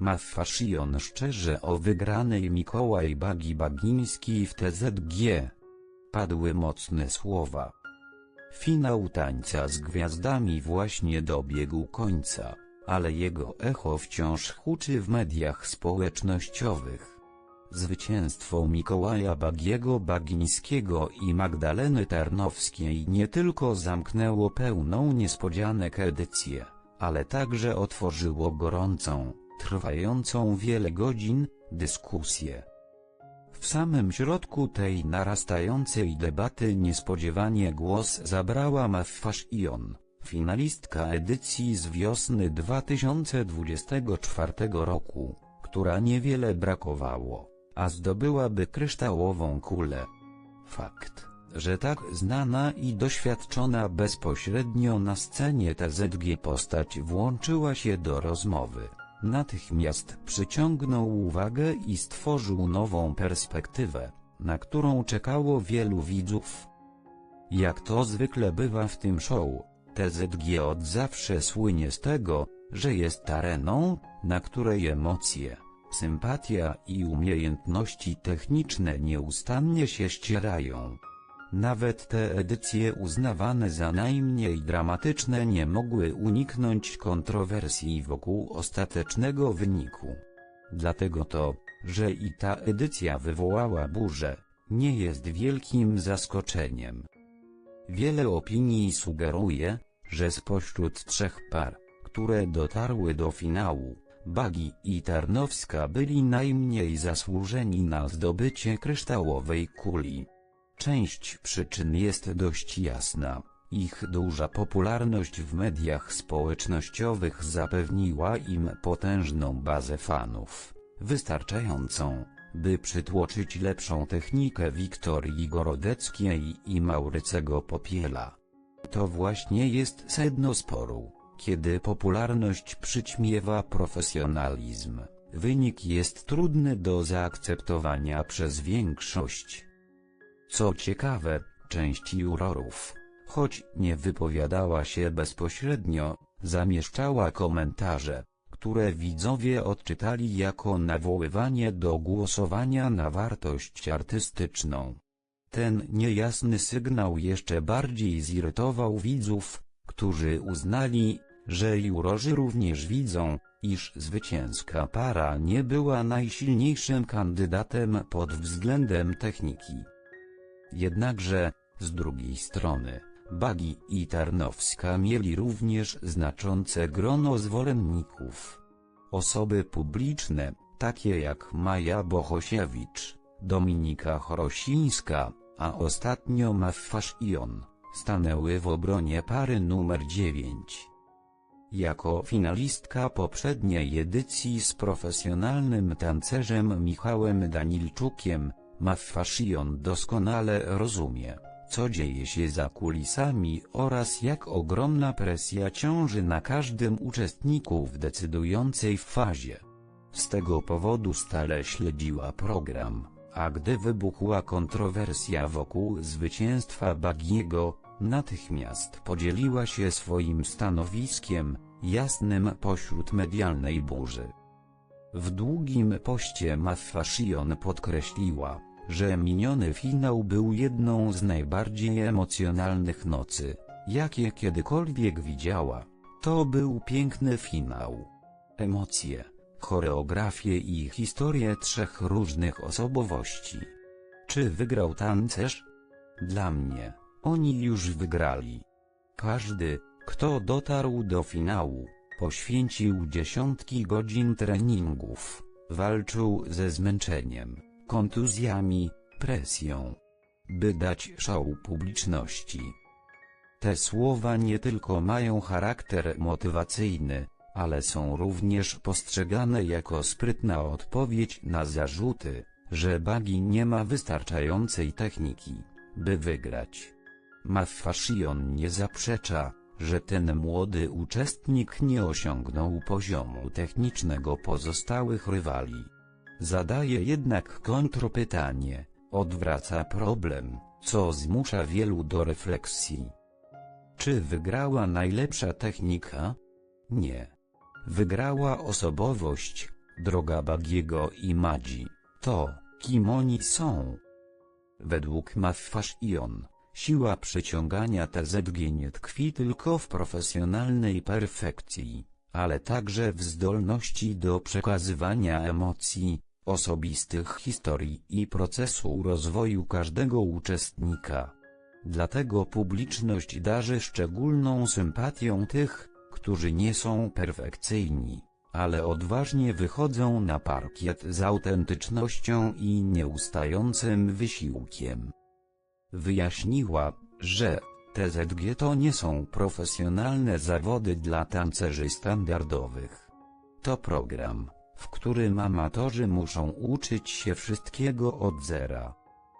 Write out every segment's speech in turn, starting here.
Ma Fashion szczerze o wygranej Mikołaj Bagi Bagiński w TZG. Padły mocne słowa. Finał tańca z gwiazdami właśnie dobiegł końca, ale jego echo wciąż huczy w mediach społecznościowych. Zwycięstwo Mikołaja Bagiego Bagińskiego i Magdaleny Tarnowskiej nie tylko zamknęło pełną niespodzianek edycję, ale także otworzyło gorącą, trwającą wiele godzin, dyskusję. W samym środku tej narastającej debaty niespodziewanie głos zabrała Maffasz Ion, finalistka edycji z wiosny 2024 roku, która niewiele brakowało, a zdobyłaby kryształową kulę. Fakt, że tak znana i doświadczona bezpośrednio na scenie TZG postać włączyła się do rozmowy. Natychmiast przyciągnął uwagę i stworzył nową perspektywę, na którą czekało wielu widzów. Jak to zwykle bywa w tym show, TZG od zawsze słynie z tego, że jest areną, na której emocje, sympatia i umiejętności techniczne nieustannie się ścierają. Nawet te edycje uznawane za najmniej dramatyczne nie mogły uniknąć kontrowersji wokół ostatecznego wyniku. Dlatego to, że i ta edycja wywołała burzę, nie jest wielkim zaskoczeniem. Wiele opinii sugeruje, że spośród trzech par, które dotarły do finału, Bagi i Tarnowska byli najmniej zasłużeni na zdobycie kryształowej kuli. Część przyczyn jest dość jasna. Ich duża popularność w mediach społecznościowych zapewniła im potężną bazę fanów, wystarczającą, by przytłoczyć lepszą technikę Wiktorii Gorodeckiej i Maurycego Popiela. To właśnie jest sedno sporu, kiedy popularność przyćmiewa profesjonalizm, wynik jest trudny do zaakceptowania przez większość. Co ciekawe, część jurorów, choć nie wypowiadała się bezpośrednio, zamieszczała komentarze, które widzowie odczytali jako nawoływanie do głosowania na wartość artystyczną. Ten niejasny sygnał jeszcze bardziej zirytował widzów, którzy uznali, że jurorzy również widzą, iż zwycięska para nie była najsilniejszym kandydatem pod względem techniki. Jednakże, z drugiej strony, Bagi i Tarnowska mieli również znaczące grono zwolenników. Osoby publiczne, takie jak Maja Bohosiewicz, Dominika Chorosińska, a ostatnio Maffasz Ion, stanęły w obronie pary numer 9. Jako finalistka poprzedniej edycji z profesjonalnym tancerzem Michałem Danilczukiem, Maffashion doskonale rozumie, co dzieje się za kulisami oraz jak ogromna presja ciąży na każdym uczestniku w decydującej fazie. Z tego powodu stale śledziła program, a gdy wybuchła kontrowersja wokół zwycięstwa Bagiego, natychmiast podzieliła się swoim stanowiskiem, jasnym pośród medialnej burzy. W długim poście Maffashion podkreśliła, że miniony finał był jedną z najbardziej emocjonalnych nocy, jakie kiedykolwiek widziała. To był piękny finał. Emocje, choreografie i historie trzech różnych osobowości. Czy wygrał tancerz? Dla mnie, oni już wygrali. Każdy, kto dotarł do finału, poświęcił dziesiątki godzin treningów, walczył ze zmęczeniem kontuzjami, presją. By dać show publiczności. Te słowa nie tylko mają charakter motywacyjny, ale są również postrzegane jako sprytna odpowiedź na zarzuty, że Bagi nie ma wystarczającej techniki, by wygrać. Maffashion nie zaprzecza, że ten młody uczestnik nie osiągnął poziomu technicznego pozostałych rywali. Zadaje jednak kontropytanie, odwraca problem, co zmusza wielu do refleksji. Czy wygrała najlepsza technika? Nie. Wygrała osobowość, Droga Bagiego i Madzi, to, kim oni są. Według Maffashion, siła przyciągania TZG nie tkwi tylko w profesjonalnej perfekcji, ale także w zdolności do przekazywania emocji, osobistych historii i procesu rozwoju każdego uczestnika. Dlatego publiczność darzy szczególną sympatią tych, którzy nie są perfekcyjni, ale odważnie wychodzą na parkiet z autentycznością i nieustającym wysiłkiem. Wyjaśniła, że TZG to nie są profesjonalne zawody dla tancerzy standardowych. To program, w którym amatorzy muszą uczyć się wszystkiego od zera.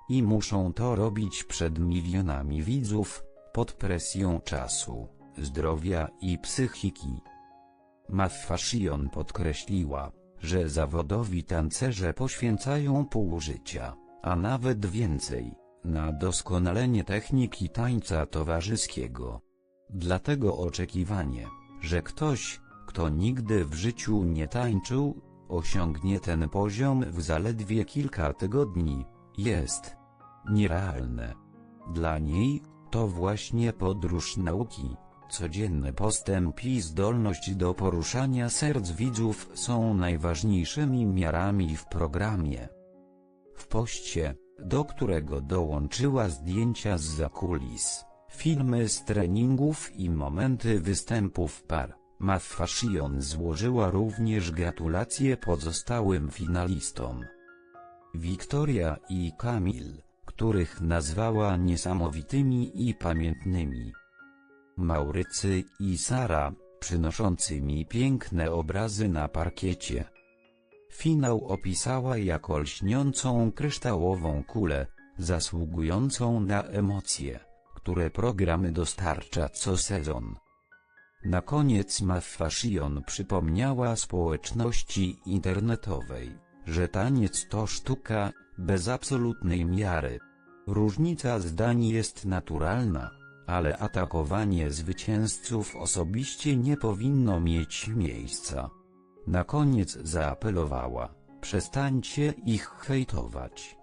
I muszą to robić przed milionami widzów, pod presją czasu, zdrowia i psychiki. Maffashion podkreśliła, że zawodowi tancerze poświęcają pół życia, a nawet więcej, na doskonalenie techniki tańca towarzyskiego. Dlatego oczekiwanie, że ktoś, kto nigdy w życiu nie tańczył, osiągnie ten poziom w zaledwie kilka tygodni, jest nierealne. Dla niej, to właśnie podróż nauki, codzienny postęp i zdolność do poruszania serc widzów są najważniejszymi miarami w programie. W poście, do którego dołączyła zdjęcia z zakulis, filmy z treningów i momenty występów par, Maffashion złożyła również gratulacje pozostałym finalistom. Wiktoria i Kamil, których nazwała niesamowitymi i pamiętnymi. Maurycy i Sara, przynoszącymi piękne obrazy na parkiecie. Finał opisała jako lśniącą kryształową kulę, zasługującą na emocje, które programy dostarcza co sezon. Na koniec Maffashion przypomniała społeczności internetowej, że taniec to sztuka, bez absolutnej miary. Różnica zdań jest naturalna, ale atakowanie zwycięzców osobiście nie powinno mieć miejsca. Na koniec zaapelowała, przestańcie ich hejtować,